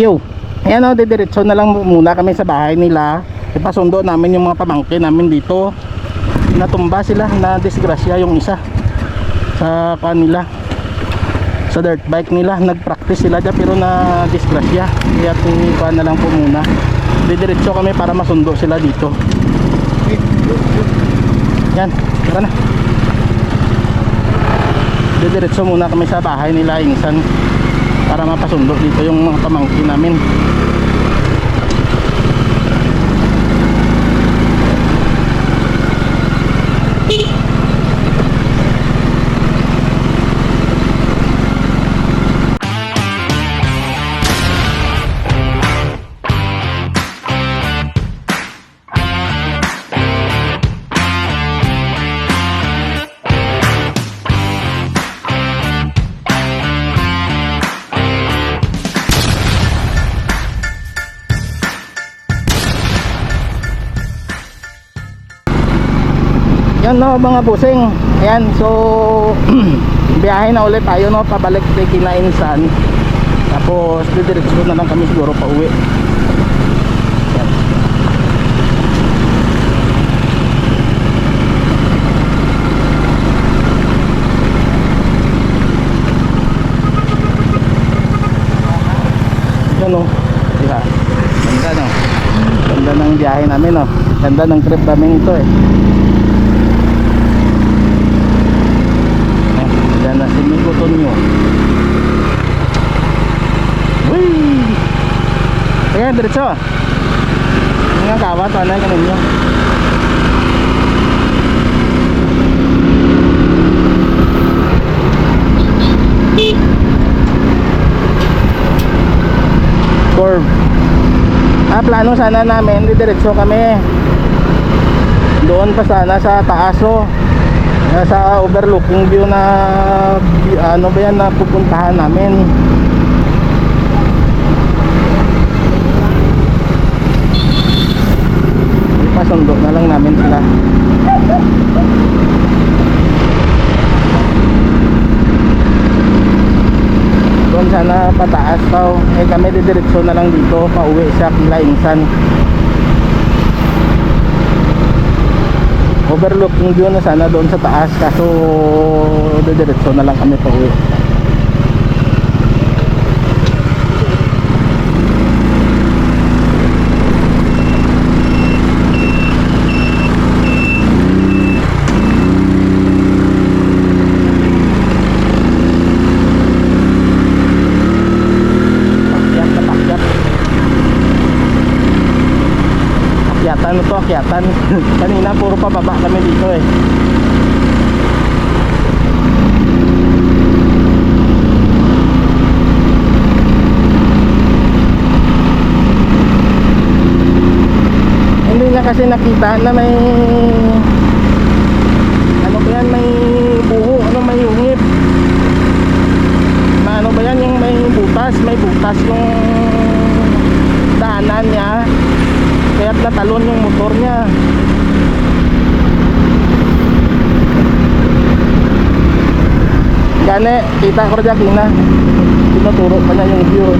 Yo, ayan o, didiretso na lang muna kami sa bahay nila. Ipasundo namin yung mga pamangkin namin dito. Natumba sila, na disgrasya yung isa sa kanila. Sa dirt bike nila, nag-practice sila dyan pero na disgrasya. Kaya kuha na lang po muna. Didiretso kami para masundo sila dito. Yan, tara na. Didiretso muna kami sa bahay nila, Insan para mapasundo dito yung mga pamangkin namin no mga busing. Ayan so biyahe na ulit tayo no? Pabalik kay Kinainsan tapos didiretso na lang kami siguro pa uwi. Yan. yan no diba? Ganda no? Ganda ng biyahe namin no? Ganda ng trip namin ito eh Yan na si Miko Tonyo. Uy! Diretso. Nga kawat, ano yung ninyo? Curve. Ah, plano sana namin, diretso kami. Doon pa sana sa taaso sa overlooking view na ano ba yan na pupuntahan namin ipasundo na lang namin sila doon sana pataas pa didiretso na lang dito pauwi sa Kilaingsan overlooking view na sana doon sa taas kaso didiretso na lang kami pa uwi Pakyat na pakyat akyatan ito akyatan? Kanina puro pababa kami dito eh. Hindi kasi nakita na may ano ba yan may buho ano may ungit Ma- ano ba yan yung may butas may butas yung daanan niya kaya natalon yung motor niya. Gane, kita rin kina Tinuturo pa niya yung view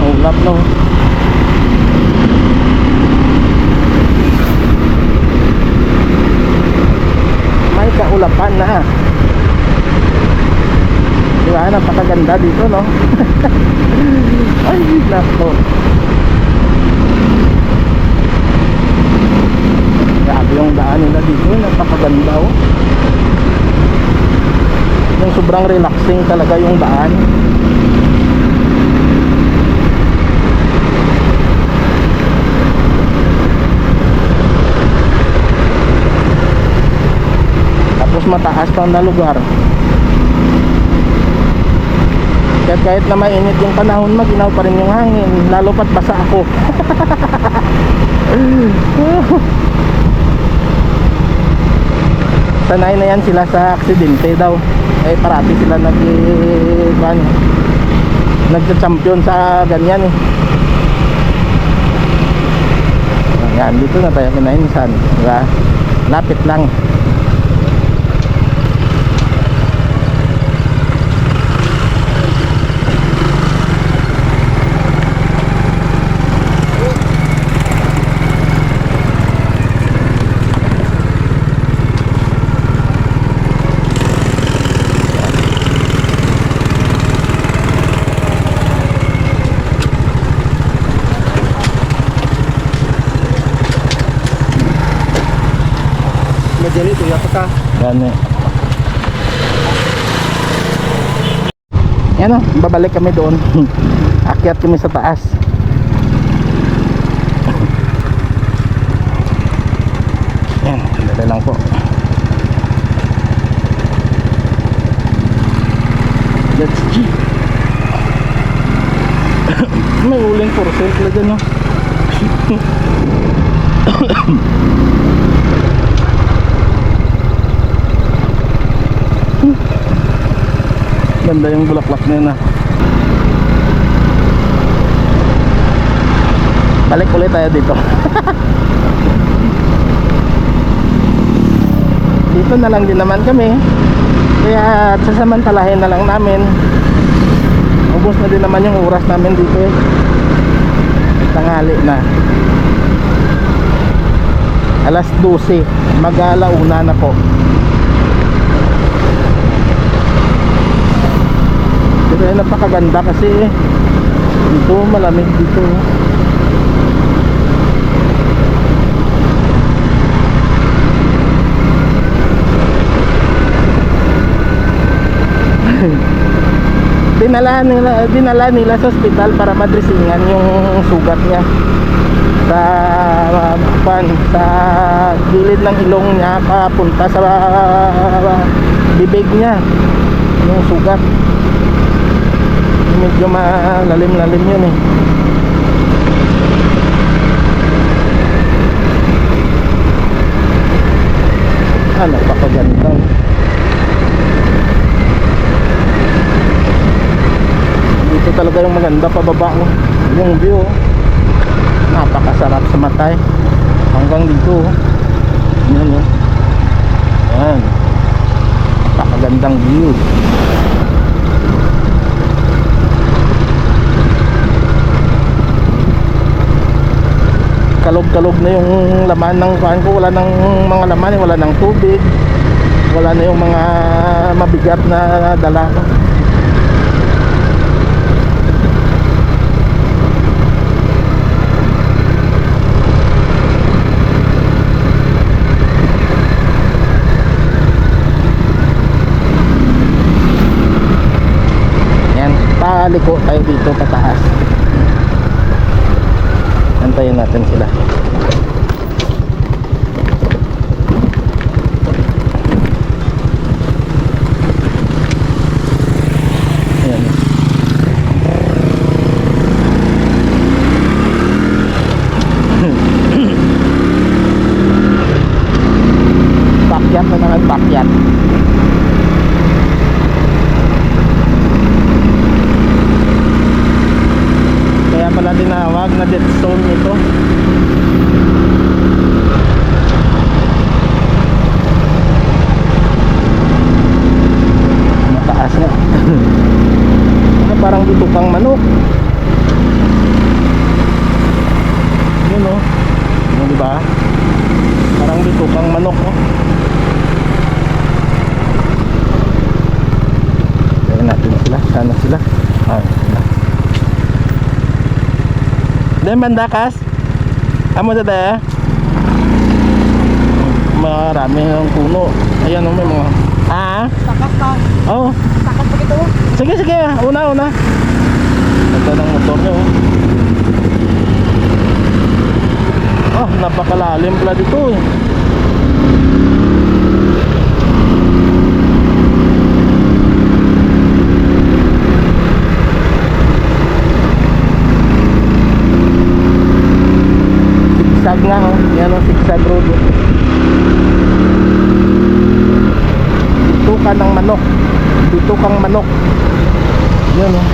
Maulap no may kaulapan na di ba napakaganda dito no? Ay nako grabe yung daan nila dito napakaganda oh. Yung sobrang relaxing talaga yung daan. Tapos mataas pang na lugar Kahit kahit na mainit yung panahon maginaw pa rin yung hangin lalo pat basa ako sanay na yan sila sa aksidente daw eh parati sila nag ano, nagcha-champion sa ganyan eh. Ayan, dito na tayo kinainsan. Diba? Lapit lang. Ka. Yan o, babalik kami doon. Akyat kami sa taas. Yan, dali lang po. Let's G. May uling for sale pala dyan no. Ganda yung bulaklak na yun ah. Balik ulit tayo dito. dito na lang din naman kami. Kaya sasamantalahin na lang namin. Ubus na din naman yung oras namin dito eh. Tanghali na. Alas 12. Mag-alauna na po. Ay napakaganda kasi dito malamig dito. dinala nila dinala nila sa ospital para madresingan yung sugat niya sa pan, sa gilid ng ilong niya papunta sa bibig niya yung sugat medyo malalim-lalim yun eh ah napakaganda dito talaga yung maganda pababa oh. yung view oh. napakasarap sa matay hanggang dito oh. yan oh. yan napakagandang view kalog-kalog na yung laman ng kuhan ko. Wala nang mga laman wala nang tubig. Wala na yung mga mabigat na dala ko. Yan paliko tayo dito pataas antayin natin sila Ayan. Pakyat na naman pakyat kaya pala tinawag na dead zone ito mataas nga ano, parang bitukang manok yun o oh. di ba parang bitukang manok oh. Kaya natin sila sana sila ah, sila Dahil mandakas Amo sa daya Marami ng puno Ayan o may mga Ah? Takas ka. Oo oh. Takas pa ito. Sige sige Una una Ganda ng motor nyo oh. Oh napakalalim pala dito eh nga oh. Yan oh, zigzag road. Bituka ng manok. Bitukang manok. Yan oh.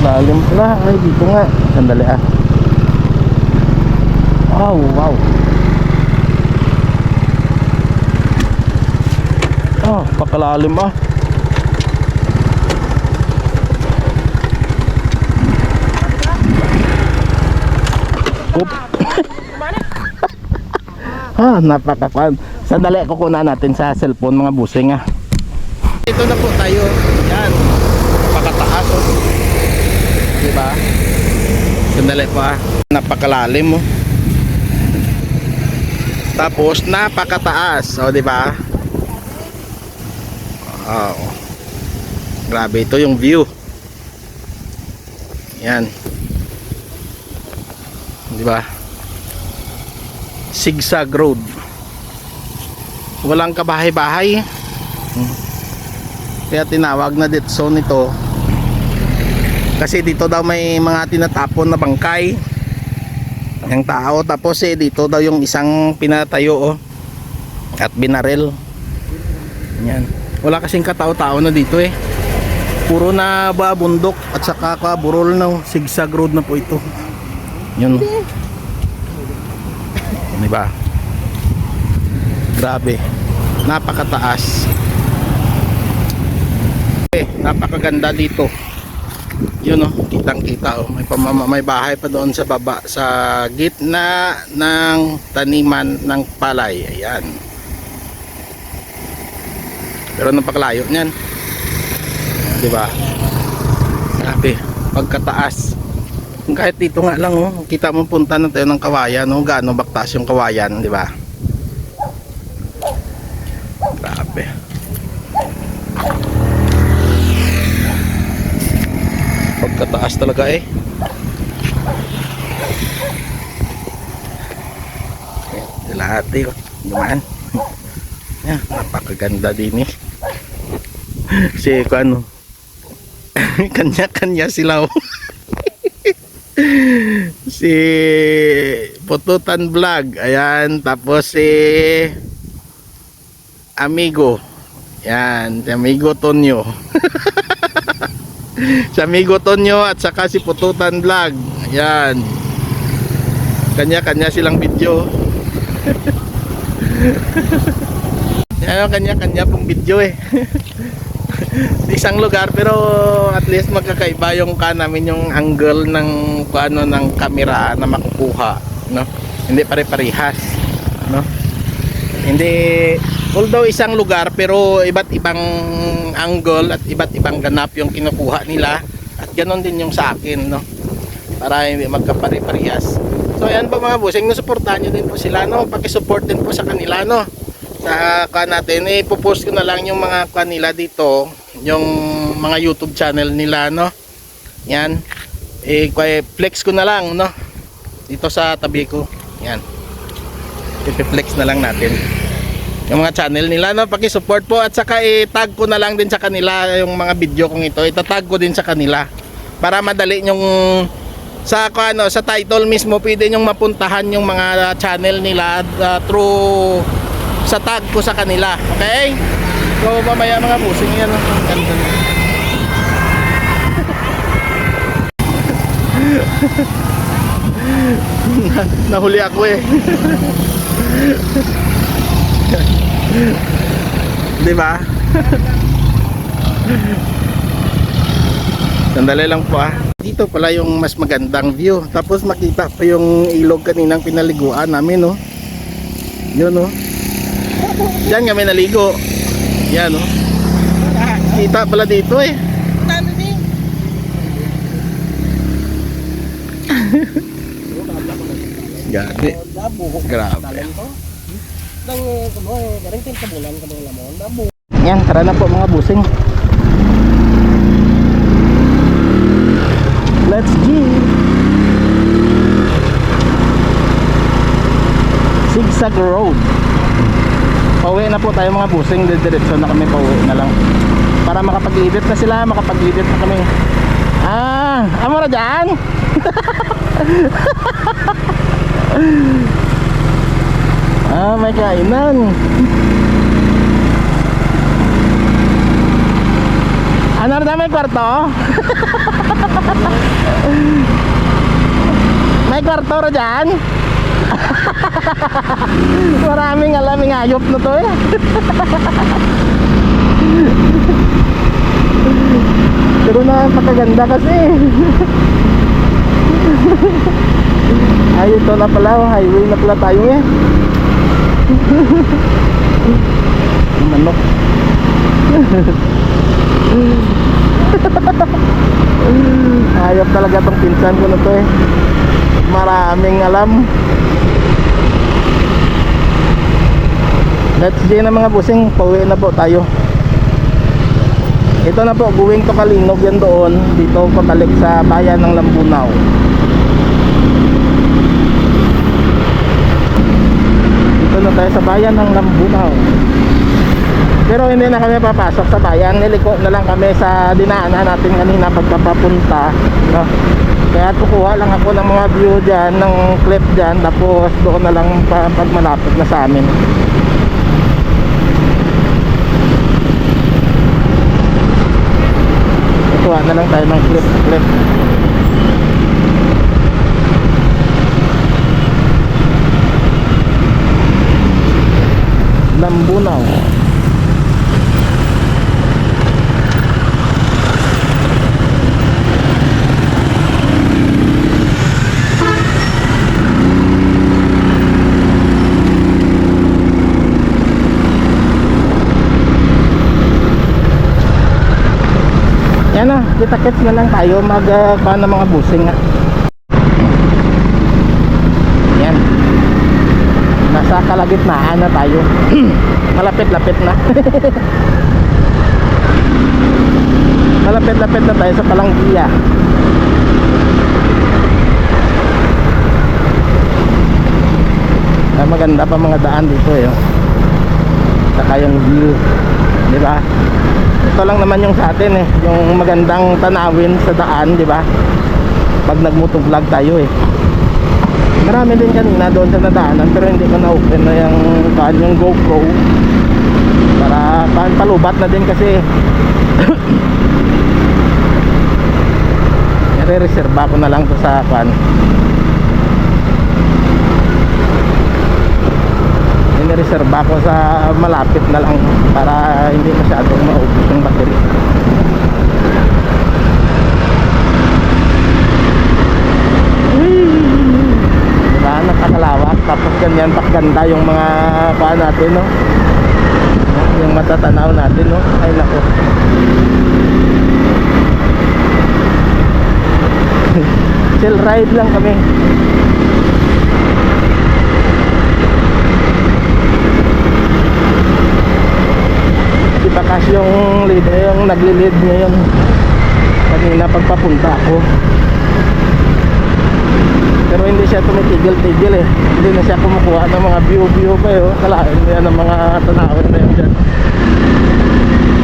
Lalim pala. Ay, dito nga. Sandali ah. Wow, wow. Oh, pakalalim ah. Oop. ah, napakapan. Sandali, kukunan natin sa cellphone mga busing ah. Ito na po tayo. Yan. Pakataas oh. Diba? Sandali po ah. Napakalalim oh. Tapos napakataas, oh, di ba? Wow. Grabe ito yung view. Yan. Di ba? Zigzag road. Walang kabahay-bahay. Kaya tinawag na dead zone ito. Kasi dito daw may mga tinatapon na bangkay ng tao tapos eh dito daw yung isang pinatayo oh at binarel yan wala kasing katao-tao na dito eh puro na ba bundok at saka ka burol na oh. zigzag road na po ito yun di ba grabe napakataas eh napakaganda dito yun oh, kitang kita oh. May pamama, may bahay pa doon sa baba sa gitna ng taniman ng palay. Ayan. Pero napakalayo niyan. 'Di ba? Grabe, pagkataas. Kahit dito nga lang oh, kita mo punta na tayo ng kawayan, oh, gaano baktas yung kawayan, 'di ba? Grabe. pagkataas talaga eh lahat eh dumaan yan, napakaganda din eh si ano kanya-kanya sila oh. Si Pututan Vlog ayan tapos si Amigo yan si Amigo Tonyo si Amigo Tonyo at saka si Pututan Vlog. Ayan. Kanya-kanya silang video. Yan, kanya-kanya pong video eh. Isang lugar pero at least magkakaiba yung ka namin yung angle ng ano ng camera na makukuha, no? Hindi pare-parehas, no? Hindi although isang lugar pero iba't ibang angle at iba't ibang ganap yung kinukuha nila at ganon din yung sa akin no para hindi magkapare-parehas so ayan po mga busing suportahan nyo din po sila no pakisupport din po sa kanila no sa kan natin ipopost ko na lang yung mga kan nila dito yung mga youtube channel nila no? Yan. Eh flex ko na lang no? Dito sa tabi ko. Yan. Ipiflex na lang natin. Yung mga channel nila no? Paki-support po at saka i-tag ko na lang din sa kanila yung mga video kong ito. Itatag ko din sa kanila. Para madali yung sa ano sa title mismo pwede yung mapuntahan yung mga channel nila uh, through sa tag ko sa kanila okay so mamaya mga busing yan? Ang ganda na. nahuli ako eh Di ba? Sandali lang po ah. Dito pala yung mas magandang view. Tapos makita pa yung ilog kaninang pinaliguan namin no. Yun no. Diyan kami naligo. Yan no. Kita pala dito eh. Grabe. Grabe. Yan, tara na po mga busing. Let's G. Zigzag Road. Pauwi na po tayo mga busing. Diretso na kami pauwi na lang. Para makapag-edit na sila, makapag-edit na kami. Ah, amo na dyan? ah, may kainan. Ano na may kwarto? may kwarto ro dyan? Maraming alam, yung ayop na to eh. Pero na pagkaganda kasi. Ay, ito na pala, highway na pala tayo eh. Manok. Ayop talaga tong pinsan ko na to eh. Maraming alam. Let's see na mga busing, pauwi na po tayo. Ito na po, going to Kalinog yan doon. Dito pabalik sa bayan ng Lambunaw. Dito na tayo sa bayan ng Lambunaw. Pero hindi na kami papasok sa bayan. Niliko na lang kami sa dinaanan natin kanina pagkapapunta. No? Kaya kukuha lang ako ng mga view dyan, ng clip dyan. Tapos doon na lang pa, pag malapit na sa amin. Kukuha na lang tayo ng clip clip. Lambunaw. Yan na, kita-kits na lang tayo mag uh, kuha ng mga busing nga. Yan. Nasa kalagitnaan na tayo. Malapit-lapit na. Malapit-lapit na tayo sa Palanggiya. Ah, maganda pa mga daan dito eh. oh. Saka yung view. Di ba? Ito lang naman yung sa atin eh. Yung magandang tanawin sa daan di ba? Pag nagmoto vlog tayo eh. Marami din kanina doon sa nadaanan pero hindi ko na open na yung paan yung GoPro. Para paan palubat na din kasi. Nare-reserva ko na lang to sa paan nireserba ko sa malapit na lang para hindi masyadong maubos yung battery. Diba nakakalawak tapos ganyan pakganda yung mga paa natin no? Yung matatanaw natin no? Ay nako. Chill ride lang kami Bakas yung lead yung nagli-lead ngayon. Kanina pagpapunta ako. Pero hindi siya tumitigil-tigil eh. Hindi na siya kumukuha ng mga view-view pa eh oh. kalain niya ng mga tanawin na yun dyan.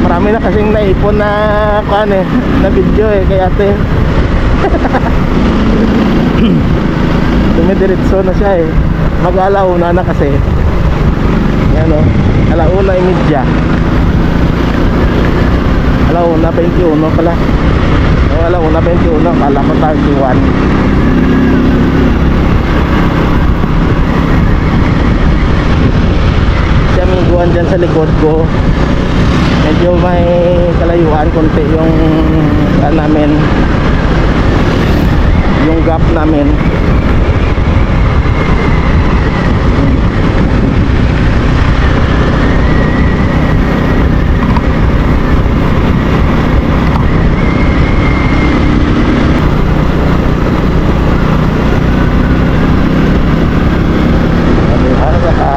Marami na kasing naipon na kuhan eh na video eh kay ate. Dumidiretso na siya eh. Mag-alauna na kasi. Yan o alauna imidya alauna 21 pala. O alauna 21 kala ko 31 si amiguan dyan sa likod ko. Medyo may kalayuan konti yung ano namin yung gap namin Diba? Saka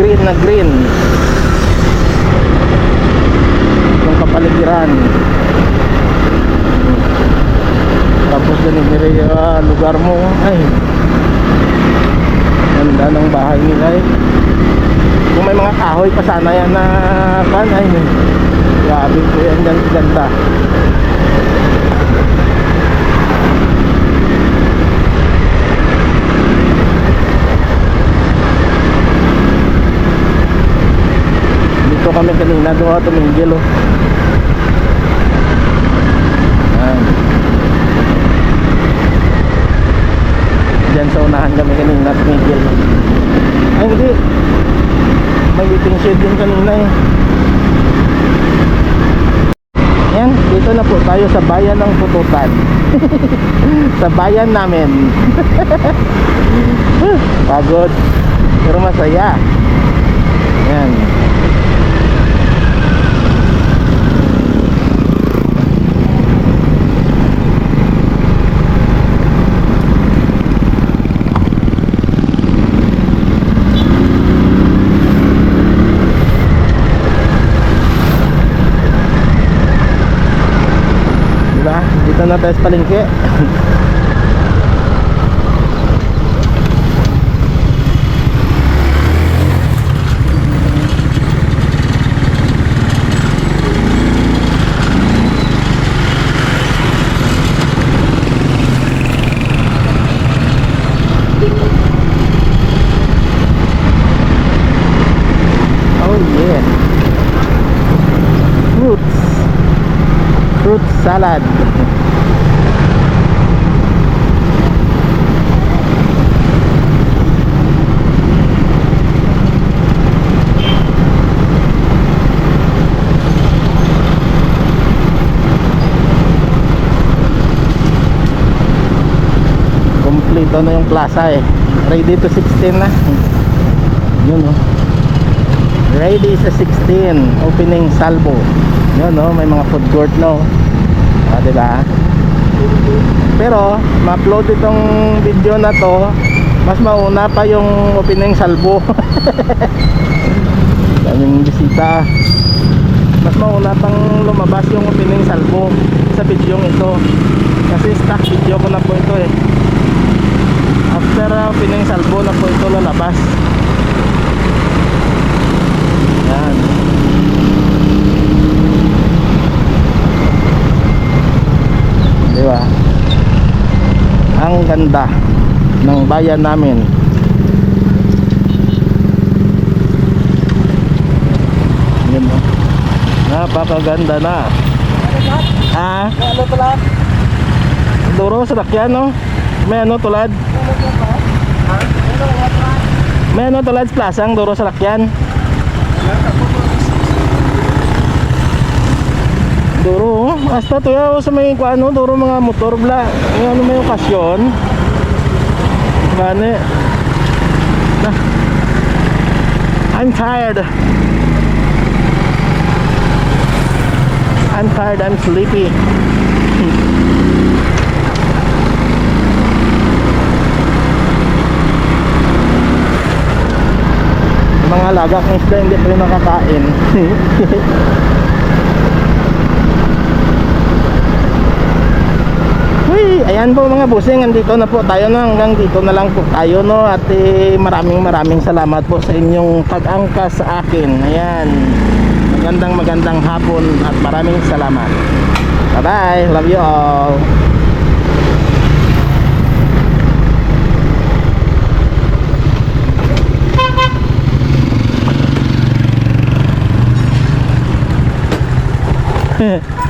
green na green yung kapaligiran yung ah, lugar mo. Ay. Ganda ng bahay nila eh. Kung may mga kahoy pa sana yan na pan ay. Grabe po yan ganda dito kami kanina doon tumingil oh dyan sa unahan kami kanina tumigil ay hindi. May eating shade din kanina eh. Yan dito na po tayo sa bayan ng pututan sa bayan namin. Pagod pero masaya. Yan Dito na tayo sa palengke. Oh salad. Kompleto na yung plaza eh. Ready to 16 na. Yun oh. Ready sa 16. Opening salvo. Yun no, may mga food court no. Ah, di ba? Pero, ma-upload itong video na to, mas mauna pa yung opening salvo. Daming bisita. Mas mauna pang lumabas yung opening salvo sa video ito. Kasi stock video ko na po ito eh. After uh, opening salvo na po ito lalabas. Yan. Di ba? Ang ganda ng bayan namin. Yun no? Napakaganda na. Ha? Ano to lahat? Duro sa lakyan no? May ano tulad? May ano tulad sa plasang duro sa lakyan? Duro, oh. hasta to yaw sa may kuano, duro mga motor bla. May ano may okasyon. Gani. Na. I'm tired. I'm tired, I'm sleepy. Mga lagak ng isda hindi pa rin nakakain. Uy, ayan po mga busing, andito na po tayo no, hanggang dito na lang po tayo no at eh, maraming maraming salamat po sa inyong pag-angkas sa akin. Ayan. Magandang magandang hapon at maraming salamat. Bye-bye. Love you all. 哼